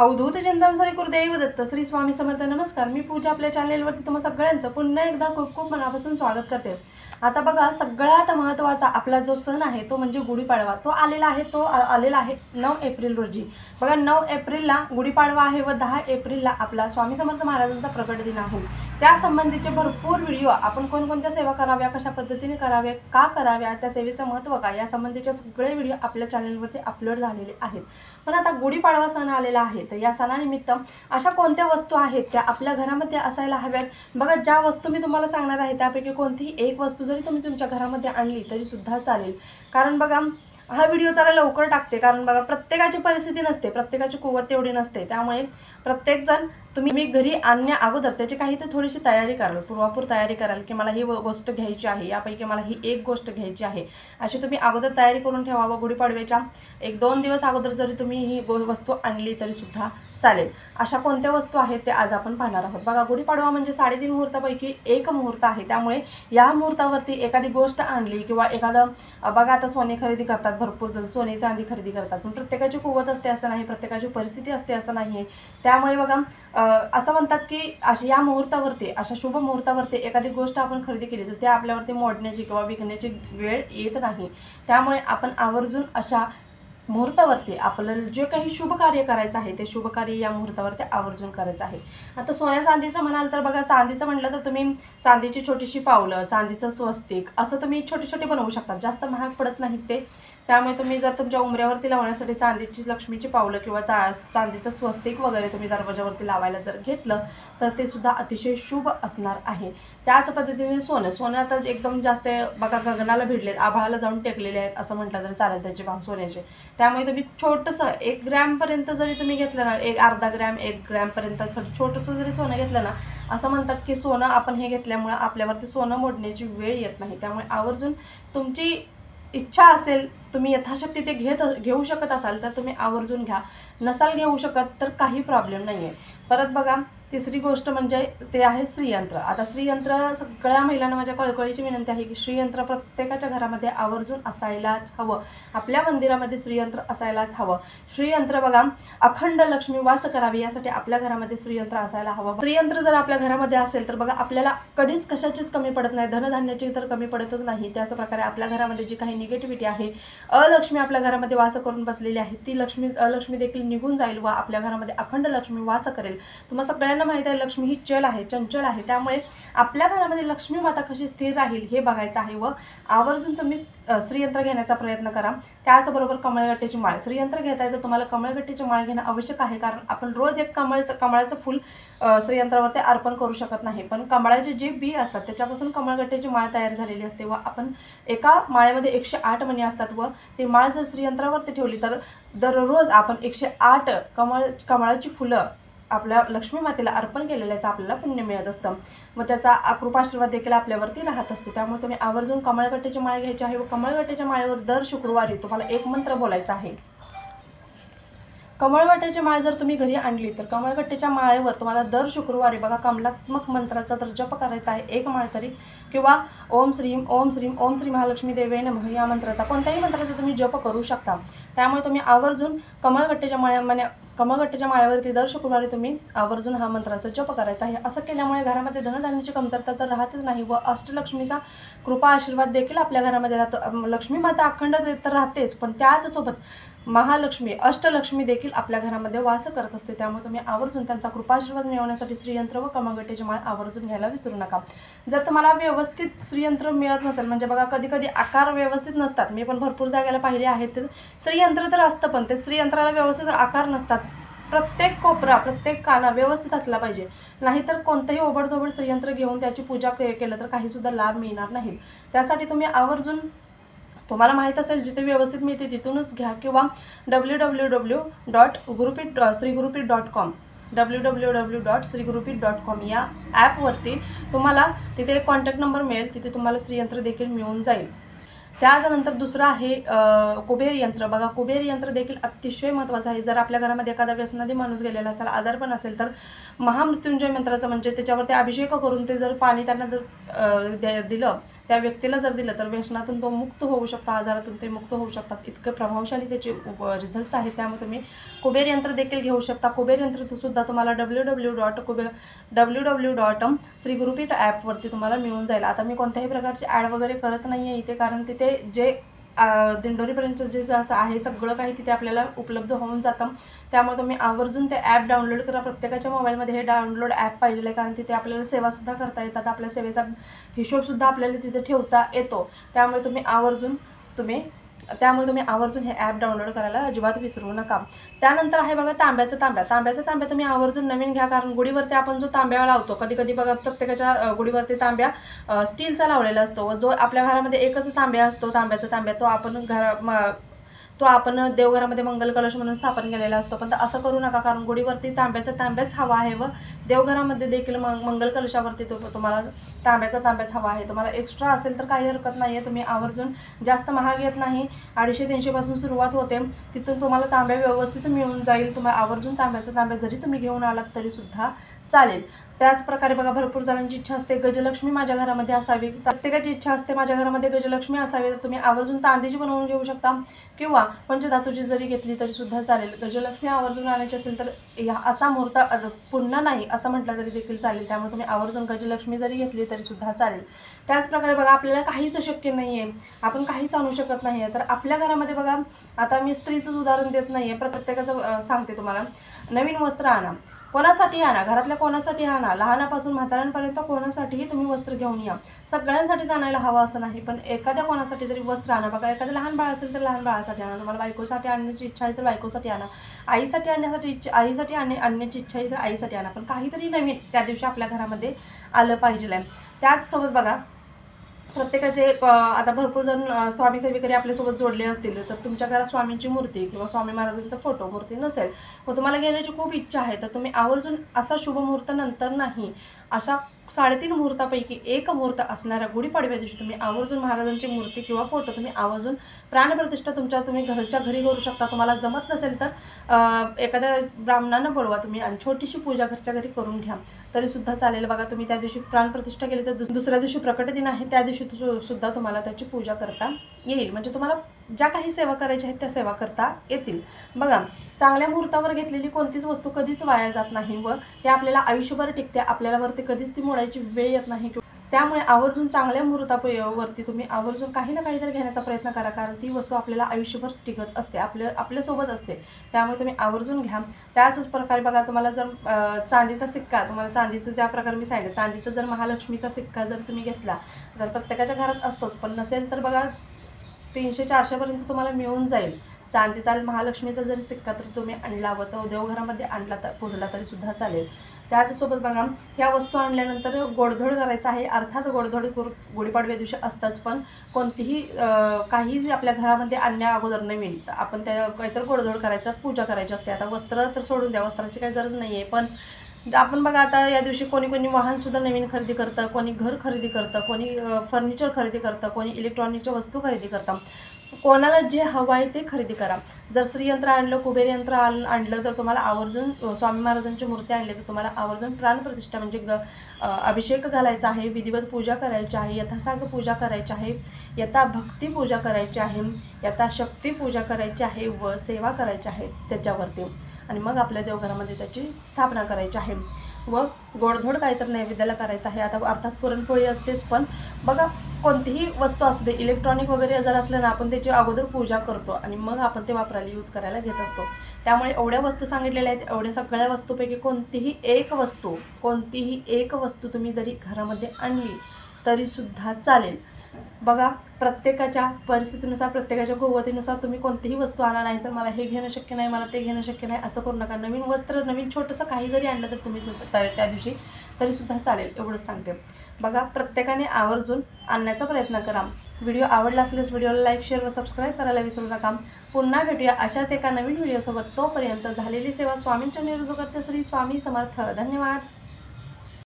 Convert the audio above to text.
अवधूत चिंतन सरी गुरुदेव दत्त श्री स्वामी समर्थ नमस्कार. मी पूजा आपल्या चॅनेलवरती तुम्हा सगळ्यांचं पुन्हा एकदा खूप खूप मनापासून स्वागत करते. आता बघा सगळ्यात महत्त्वाचा आपला जो सण आहे तो म्हणजे गुढीपाडवा. तो आलेला आहे तो आलेला आहे नऊ एप्रिल रोजी. बघा नऊ एप्रिलला गुढीपाडवा आहे व दहा एप्रिलला आपला स्वामी समर्थ महाराजांचा प्रकट दिन आहे. त्या संबंधीचे भरपूर व्हिडिओ आपण कोणकोणत्या सेवा कराव्या कशा पद्धतीने कराव्या का कराव्या त्या सेवेचं महत्त्व काय या संबंधीचे सगळे व्हिडिओ आपल्या चॅनेलवरती अपलोड झालेले आहेत. पण आता गुढीपाडवा सण आलेला आहे. तर या सणानिमित्त अशा कोणत्या वस्तू आहेत त्या आपल्या घरामध्ये असायला हव्यात? बघा ज्या वस्तू मी तुम्हाला सांगणार आहे त्यापैकी कोणतीही एक वस्तू जरी तुम्ही तुमच्या घरामध्ये आणली तरी सुद्धा चालेल. कारण बघा हा व्हिडिओ जरा लवकर टाकते. कारण बघा प्रत्येकाची परिस्थिती नसते प्रत्येकाची कुवत तेवढी नसते. त्यामुळे प्रत्येकजण तुम्ही मी घरी आणण्या अगोदर त्याची काही तर थोडीशी तयारी कराल पूर्वापूर तयारी कराल की मला ही व- गोष्ट घ्यायची आहे यापैकी मला ही एक गोष्ट घ्यायची आहे. अशी तुम्ही अगोदर तयारी करून ठेवा गुढीपाडव्याच्या एक दोन दिवस अगोदर जरी तुम्ही ही गो वस्तू आणली तरीसुद्धा चालेल. अशा कोणत्या वस्तू आहेत ते आज आपण पाहणार आहोत. बघा गुढीपाडवा म्हणजे साडेतीन मुहूर्तापैकी एक मुहूर्त आहे. त्यामुळे या मुहूर्तावरती एखादी गोष्ट आणली किंवा एखादं बघा आता सोने खरेदी करतात भरपूर जण सोने चांदी खरेदी करतात. पण प्रत्येकाची कुवत असते असं नाही प्रत्येकाची परिस्थिती असते असं नाही आहे त्यामुळे बघा असं म्हणतात की अशी या मुहूर्तावरती अशा शुभ मुहूर्तावरती एखादी गोष्ट आपण खरेदी केली तर ते आपल्यावरती मोडण्याची किंवा विकण्याची वेळ येत नाही. त्यामुळे आपण आवर्जून अशा मुहूर्तावरती आपल्याला जे काही शुभ कार्य करायचं आहे ते शुभ कार्य या मुहूर्तावरती आवर्जून करायचं आहे. आता सोन्या चांदीचं म्हणाल तर बघा चांदीचं म्हटलं तर तुम्ही चांदीची छोटीशी पावलं चांदीचं स्वस्तिक असं तुम्ही छोटे छोटे बनवू शकता. जास्त महाग पडत नाहीत ते. त्यामुळे तुम्ही जर तुमच्या उमऱ्यावरती लावण्यासाठी चांदीची लक्ष्मीची पावलं किंवा चा चांदीचं स्वस्तिक वगैरे तुम्ही दरवाजावरती लावायला जर घेतलं तर ते सुद्धा अतिशय शुभ असणार आहे. त्याच पद्धतीने सोनं सोनं आता एकदम जास्त बघा गगनाला भिडलेत आभाळाला जाऊन टेकलेले आहेत असं म्हटलं तरी चालेल त्याचे भाव सोन्याचे. त्यामुळे तुम्ही छोटंसं एक ग्रॅमपर्यंत जरी तुम्ही घेतलं ना एक अर्धा ग्रॅम एक ग्रॅमपर्यंत छोटंसं जरी सोनं घेतलं ना असं म्हणतात की सोनं आपण हे घेतल्यामुळं आपल्यावरती सोनं मोडण्याची वेळ येत नाही. त्यामुळे आवर्जून तुमची इच्छा असेल तुम्ही यथाशक्ती ते घेत घेऊ शकत असाल तर तुम्ही आवर्जून घ्या. नसाल घेऊ शकत तर काही प्रॉब्लेम नाही आहे परत बघा तिसरी गोष्ट म्हणजे ते आहे श्रीयंत्र. आता श्रीयंत्र सगळ्या महिलांना माझ्या कळकळीची विनंती आहे की श्रीयंत्र प्रत्येकाच्या घरामध्ये आवर्जून असायलाच हवं. आपल्या मंदिरामध्ये श्रीयंत्र असायलाच हवं. श्रीयंत्र बघा अखंड लक्ष्मी वास करावी यासाठी आपल्या घरामध्ये श्रीयंत्र असायला हवं. श्रीयंत्र जर आपल्या घरामध्ये असेल तर बघा आपल्याला कधीच कशाचीच कमी पडत नाही. धनधान्याची तर कमी पडतच नाही. त्याच प्रकारे आपल्या घरामध्ये जी काही निगेटिव्हिटी आहे अलक्ष्मी आपल्या घरामध्ये वास करून बसलेली आहे ती लक्ष्मी अलक्ष्मी देखील निघून जाईल व आपल्या घरामध्ये अखंड लक्ष्मी वास करेल. तुम्हाला सगळ्यांना माहीत आहे लक्ष्मी ही चल आहे चंचल आहे. त्यामुळे आपल्या घरामध्ये लक्ष्मी माता कशी स्थिर राहील हे बघायचं आहे व आवर्जून तुम्ही श्रीयंत्र घेण्याचा प्रयत्न करा. त्याचबरोबर कमळगट्ट्याची माळ. श्रीयंत्र घेताय तर तुम्हाला कमळगट्ट्याची माळ घेणं आवश्यक आहे. कारण आपण रोज एक कमळचं कमळाचं फुल श्रीयंत्रावरती अर्पण करू शकत नाही. पण कमळाचे जे बी असतात त्याच्यापासून कमळगट्ट्याची माळ तयार झालेली असते व आपण एका माळेमध्ये एकशे आठ मणी असतात व ती माळ जर श्रीयंत्रावरती ठेवली तर दररोज आपण एकशे आठ कमळ कमळाची फुलं आपल्या लक्ष्मी मातेला अर्पण केलेल्याचं आपल्याला पुण्य मिळत असतं. व त्याचा कृपाशीर्वाद देखील आपल्यावरती राहत असतो. त्यामुळे तुम्ही आवर्जून कमळगट्ट्याची माळ घ्यायची आहे व कमळगट्ट्याच्या माळेवर दर शुक्रवारी तुम्हाला एक मंत्र बोलायचा आहे. कमळगट्ट्याची माळ जर तुम्ही घरी आणली तर कमळगट्ट्याच्या माळेवर तुम्हाला दर शुक्रवारी बघा कमलात्मक मंत्राचा तर जप करायचा आहे एक माळ तरी किंवा ओम श्रीम ओम श्रीम ओम श्री महालक्ष्मी देवे नमः या मंत्राचा कोणत्याही मंत्राचा तुम्ही जप करू शकता. त्यामुळे तुम्ही आवर्जून कमळगट्ट्याच्या माळ्या म्हणजे कमळगट्ट्याच्या माळ्यावरती दर शुक्रवारी तुम्ही आवर्जून हा मंत्राचा जप करायचा आहे. असं केल्यामुळे घरामध्ये धनधान्याची कमतरता तर राहतच नाही व अष्टलक्ष्मीचा कृपा आशीर्वाद देखील आपल्या घरामध्ये राहतो. लक्ष्मी माता अखंड तर राहतेच पण त्याचसोबत महालक्ष्मी अष्टलक्ष्मी देखील आपल्या घरामध्ये वास करत असते. त्यामुळे तुम्ही आवर्जून त्यांचा कृपाशीर्वाद मिळवण्यासाठी श्रीयंत्र व कमळगट्ट्याची माळ आवर्जून घ्यायला विसरू नका. जर तुम्हाला व्यवस्थित श्रीयंत्र मिळत नसेल म्हणजे बघा कधी कधी आकार व्यवस्थित नसतात. मी पण भरपूर जागेला पाहिले आहेत. तर श्रीयंत्र तर असतं पण ते श्रीयंत्राला व्यवस्थित आकार नसतात. प्रत्येक कोपरा प्रत्येक काना व्यवस्थित असला पाहिजे. नाहीतर कोणतंही ओबडधोबड संयंत्र घेऊन त्याची पूजा के केलं तर काहीसुद्धा लाभ मिळणार नाही. त्यासाठी तुम्ही आवर्जून तुम्हाला माहीत असेल जिथे व्यवस्थित मिळते तिथूनच घ्या किंवा W W W dot Gurupeeth Shri Gurupeeth dot com W W W dot Shri Gurupeeth dot com या ॲपवरती तुम्हाला तिथे एक कॉन्टॅक्ट नंबर मिळेल तिथे तुम्हाला श्रीयंत्र देखील मिळून जाईल. त्याच्यानंतर दुसरं आहे कुबेर यंत्र. बघा कुबेर यंत्र देखील अतिशय महत्त्वाचं आहे. जर आपल्या घरामध्ये एखादा व्यसनाधी माणूस गेलेला असेल आजार पण असेल तर महामृत्युंजय मंत्राचं म्हणजे त्याच्यावरती अभिषेक करून ते जर पाणी त्यांना जर दिलं त्या व्यक्तीला जर दिलं तर व्यसनातून तो मुक्त होऊ शकतो आजारातून ते मुक्त होऊ शकतात. इतके प्रभावशाली त्याचे रिझल्ट्स आहेत. त्यामुळे तुम्ही कुबेर यंत्र देखील घेऊ शकता. कुबेर यंत्र सुद्धा तुम्हाला W W dot Kuber W W dot Shri Gurupeeth ॲपवरती तुम्हाला मिळून जाईल. आता मी कोणत्याही प्रकारची ॲड वगैरे करत नाही आहे इथे कारण तिथे जे दिंडोरीपर्यंत जे असं आहे सगळं काही तिथे आपल्याला उपलब्ध होऊन जातं. त्यामुळे तुम्ही आवर्जून ते ॲप डाउनलोड करा. प्रत्येकाच्या मोबाईलमध्ये हे डाउनलोड ॲप पाहिजे आहे कारण तिथे आपल्याला सेवासुद्धा करता येतात. आपल्या सेवेचा हिशोबसुद्धा आपल्याला तिथे ठेवता येतो. त्यामुळे तुम्ही आवर्जून तुम्ही त्यामुळे तुम्ही आवर्जून हे ॲप डाउनलोड करायला अजिबात विसरू नका. त्यानंतर आहे बघा तांब्याचा तांब्या. तांब्याचा तांब्या तुम्ही आवर्जून नवीन घ्या कारण गुढीवरती आपण जो तांब्या लावतो कधी कधी बघा प्रत्येकाच्या गुढीवरती तांब्या स्टीलचा लावलेला असतो. व जो आपल्या घरामध्ये एकच तांब्या असतो तांब्याचा तांब्या तो आपण घरा तो आपण देवघरामध्ये मंगल कलश म्हणून स्थापन केलेला असतो. पण असं करू नका कारण गुढीवरती तांब्याचा तांब्याच हवा आहे व देवघरामध्ये देखील मंग मंगल कलशावरती तो तुम्हाला तांब्याचा तांब्याच हवा आहे. तुम्हाला एक्स्ट्रा असेल तर काही हरकत नाही आहे तुम्ही आवर्जून जास्त महाग येत नाही. अडीचशे तीनशेपासून सुरुवात होते. तिथून तुम्हाला तांब्या व्यवस्थित मिळून जाईल. तुम्हाला आवर्जून तांब्याचा तांब्या जरी तुम्ही घेऊन आलात तरीसुद्धा चालेल. त्याचप्रकारे बघा भरपूर जणांची इच्छा असते गजलक्ष्मी माझ्या घरामध्ये असावी. प्रत्येकाची इच्छा असते माझ्या घरामध्ये गजलक्ष्मी असावी तर तुम्ही आवर्जून चांदीची बनवून घेऊ शकता. किंवा पंचधातूची जरी घेतली तरी सुद्धा चालेल. गजलक्ष्मी आवर्जून आणायची असेल तर या असा मुहूर्त पुन्हा नाही असं म्हटलं तरी देखील चालेल. त्यामुळे तुम्ही आवर्जून गजलक्ष्मी जरी घेतली तरी सुद्धा चालेल. त्याचप्रकारे बघा आपल्याला काहीच शक्य नाही आहे आपण काहीच आणू शकत नाही आहे तर आपल्या घरामध्ये बघा आता मी स्त्रीचंच उदाहरण देत नाही आहे प्रत्येकाचं सांगते तुम्हाला. नवीन वस्त्र आणा. कोणासाठी आणा घरातल्या कोणासाठी आणा लहानापासून म्हाताऱ्यांपर्यंत कोणासाठीही तुम्ही वस्त्र घेऊन या. सगळ्यांसाठीच आणायला हवं असं नाही पण एखाद्या कोणासाठी तरी वस्त्र आणा. बघा एखादं लहान बाळ असेल तर लहान बाळासाठी आणा. तुम्हाला बायकोसाठी आणण्याची इच्छा आहे तर बायकोसाठी आणा. आईसाठी आणण्यासाठी इच्छा आईसाठी आण आणण्याची इच्छा आहे तर आईसाठी आणा. पण काहीतरी नवीन त्या दिवशी आपल्या घरामध्ये आलं पाहिजे त्याचसोबत बघा प्रत्येकाचे आता भरपूर जण स्वामी सेविकरी आपल्यासोबत जोडले असतील तर तुमच्या घरात स्वामींची मूर्ती किंवा स्वामी महाराजांचा फोटो मूर्ती नसेल. व तुम्हाला घेण्याची खूप इच्छा आहे तर तुम्ही आवर्जून असा शुभ मुहूर्त नंतर नाही. अशा साडेतीन मुहूर्तापैकी एक मुहूर्त असणाऱ्या गुढीपाडव्या दिवशी तुम्ही आवर्जून महाराजांची मूर्ती किंवा फोटो तुम्ही आवर्जून प्राणप्रतिष्ठा तुमच्या तुम्ही घरच्या घरी करू शकता. तुम्हाला जमत नसेल तर एखाद्या ब्राह्मणांना बोलवा. तुम्ही आणि छोटीशी पूजा घरच्या घरी करून घ्या. तरीसुद्धा चालेल. बघा तुम्ही त्या दिवशी प्राणप्रतिष्ठा केली तर दुसऱ्या दिवशी प्रकट दिन आहे. त्या दिवशी सुद्धा तुम्हाला त्याची पूजा करता. येईल. म्हणजे तुम्हाला ज्या काही सेवा करायच्या आहेत त्या सेवा करता येतील. बघा चांगल्या मुहूर्तावर घेतलेली कोणतीच वस्तू कधीच वाया जात नाही व ते आपल्याला आयुष्यभर टिकते. आपल्याला वरती कधीच ती मोडायची वेळ येत नाही. त्यामुळे आवर्जून चांगल्या मुहूर्तावरती तुम्ही आवर्जून काही ना काहीतरी घेण्याचा प्रयत्न करा. कारण ती वस्तू आपल्याला आयुष्यभर टिकत असते. आपल्या आपल्यासोबत असते. त्यामुळे तुम्ही आवर्जून घ्या. त्याच प्रकारे बघा तुम्हाला जर चांदीचा सिक्का तुम्हाला चांदीचं ज्या प्रकारे मी सांगितलं चांदीचा जर महालक्ष्मीचा सिक्का जर तुम्ही घेतला तर प्रत्येकाच्या घरात असतोच. पण नसेल तर बघा तीनशे चारशेपर्यंत तुम्हाला मिळून जाईल. चांदीचा महालक्ष्मीचा जरी सिक्का तर तुम्ही आणला व तो देवघरामध्ये आणला तर पोचला तरी सुद्धा चालेल. त्याचसोबत बघा ह्या वस्तू आणल्यानंतर गोडधोड करायचं आहे. अर्थात गोडधोड कुर गुढीपाडव्या दिवशी असतंच पण कोणतीही काहीही काही आपल्या घरामध्ये आणण्या अगोदर नवीन मिळतं. आपण त्या काहीतरी गोडधोड करायचं पूजा करायची असते. आता वस्त्र तर सोडून द्या वस्त्राची काही गरज नाही आहे पण आपण बघा आता या दिवशी कोणी कोणी वाहनसुद्धा नवीन खरेदी करतं कोणी घर खरेदी करतं कोणी फर्निचर खरेदी करतं कोणी इलेक्ट्रॉनिकच्या वस्तू खरेदी करतं. कोणाला जे हवं आहे ते खरेदी करा. जर श्रीयंत्र आणलं कुबेर यंत्र आण आणलं तर तुम्हाला आवर्जून स्वामी महाराजांची मूर्ती आणली तर तुम्हाला आवर्जून प्राणप्रतिष्ठा म्हणजे ग अभिषेक घालायचा आहे विधिवत पूजा करायची आहे यथासांग पूजा करायची आहे यथा भक्ती पूजा करायची आहे यथा शक्ती पूजा करायची आहे व सेवा करायची आहे त्याच्यावरती. आणि मग आपल्या देवघरामध्ये त्याची स्थापना करायची आहे. व गोडधोड काहीतरी नैवेद्याला करायचं आहे. आता अर्थात पुरणपोळी असतेच पण बघा कोणतीही वस्तू असू दे इलेक्ट्रॉनिक वगैरे जर असलं ना आपण त्याची अगोदर पूजा करतो आणि मग आपण ते वापरायला यूज करायला घेत असतो. त्यामुळे एवढ्या वस्तू सांगितलेल्या आहेत एवढ्या सगळ्या वस्तूपैकी कोणतीही एक वस्तू कोणतीही एक वस्तू तुम्ही जरी घरामध्ये आणली तरीसुद्धा चालेल. बघा प्रत्येकाच्या परिस्थितीनुसार प्रत्येकाच्या कुवतीनुसार तुम्ही कोणतीही वस्तू आणा नाही तर मला हे घेणं शक्य नाही मला ते घेणं शक्य नाही असं करू नका. नवीन वस्त्र नवीन छोटंसं काही जरी आणलं तर तुम्ही सुद्धा त्या दिवशी तरीसुद्धा चालेल एवढंच सांगते. बघा प्रत्येकाने आवर्जून आणण्याचा प्रयत्न करा. व्हिडिओ आवडला असल्यास व्हिडिओला लाईक शेअर व सबस्क्राईब करायला विसरू नका. पुन्हा भेटूया अशाच एका नवीन व्हिडिओसोबत. तोपर्यंत झालेली सेवा स्वामींच्या निरोजो करते श्री स्वामी समर्थ. धन्यवाद.